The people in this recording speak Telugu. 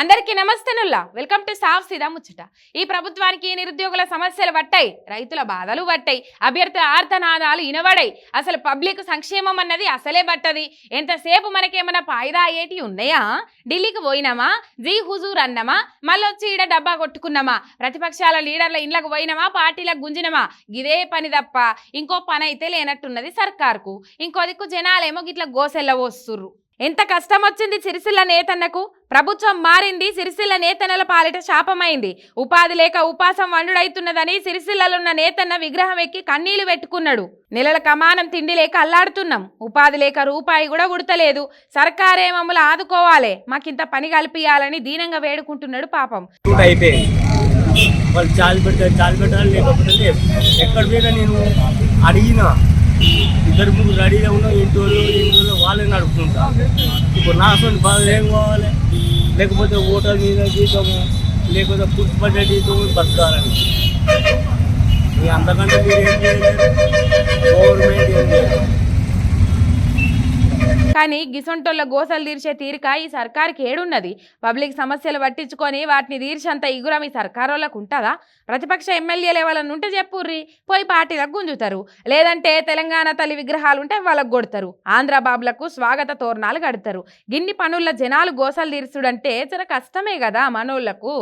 అందరికీ నమస్తేనుల్లా వెల్కమ్ టు సాఫ్ సీదా ముచ్చట. ఈ ప్రభుత్వానికి నిరుద్యోగుల సమస్యలు పట్టాయి రైతుల బాధలు పట్టాయి అభ్యర్థుల ఆర్తనాదాలు ఇనబడాయి. అసలు పబ్లిక్ సంక్షేమం అన్నది అసలే పట్టది. ఎంతసేపు మనకేమైనా పాయిదా అయ్యేటి ఉన్నాయా? ఢిల్లీకి పోయినామా? జీ హుజూర్ అన్నమా? మళ్ళొచ్చి ఈడ డబ్బా కొట్టుకున్నామా? ప్రతిపక్షాల లీడర్ల ఇండ్లకు పోయినామా? పార్టీలకు గుంజినమా? ఇదే పని తప్ప ఇంకో పని అయితే లేనట్టున్నది సర్కార్కు. ఇంకో దిక్కు జనాలేమో గిట్ల గోసెల్ల వస్తుర్రు. ఎంత కష్టం వచ్చింది సిరిసిల్ల నేతన్నకు? ప్రభుత్వం మారింది సిరిసిల్ల నేతన్నల పాలిట శాపమైంది. ఉపాధి లేక ఉపాసం వండుడైతున్నదని సిరిసిల్లలున్న నేతన్న విగ్రహం ఎక్కి కన్నీళ్ళు పెట్టుకున్నాడు. నెలల కమానం తిండి లేక అల్లాడుతున్నాం. ఉపాధి లేక రూపాయి కూడా ఉడతలేదు. సర్కారే మమ్మల్ని ఆదుకోవాలి. మాకింత పని కల్పియాలని దీనంగా వేడుకుంటున్నాడు పాపం. వాళ్ళు చాలు పెట్టారు చాలు పెట్టాలి లేకపోతే ఎక్కడ పోయినా నేను అడిగిన? ఇద్దరు ముగ్గురు రెడీగా ఉన్నాం ఇంటి వాళ్ళు ఇంటి వాళ్ళు వాళ్ళని ఇప్పుడు నా సొంత బాధ లేకపోవాలి లేకపోతే ఓటర్ మీద జీతము లేకపోతే ఫుడ్ బడ్జెట్ జీతము బతకాలని. ఇక అంతకంటే మీరు ఏం చేయలేదు గవర్నమెంట్ ఏం చేయలేదు కానీ గిసొంటోళ్ళ గోసలు తీర్చే తీరిక ఈ సర్కార్కి ఏడున్నది. పబ్లిక్ సమస్యలు పట్టించుకొని వాటిని తీర్చేంత ఇగురం ఈ సర్కారోళ్ళకు ఉంటుందా? ప్రతిపక్ష ఎమ్మెల్యేలు ఎవరన్నా ఉంటే చెప్పుర్రి పోయి పార్టీలకు గుంజుతారు. లేదంటే తెలంగాణ తల్లి విగ్రహాలు ఉంటే వాళ్ళకు కొడతారు. ఆంధ్ర బాబులకు స్వాగత తోరణాలు కడతారు. గిన్ని పనుల జనాలు గోసలు తీర్చుడంటే జర కష్టమే కదా మనోళ్ళకు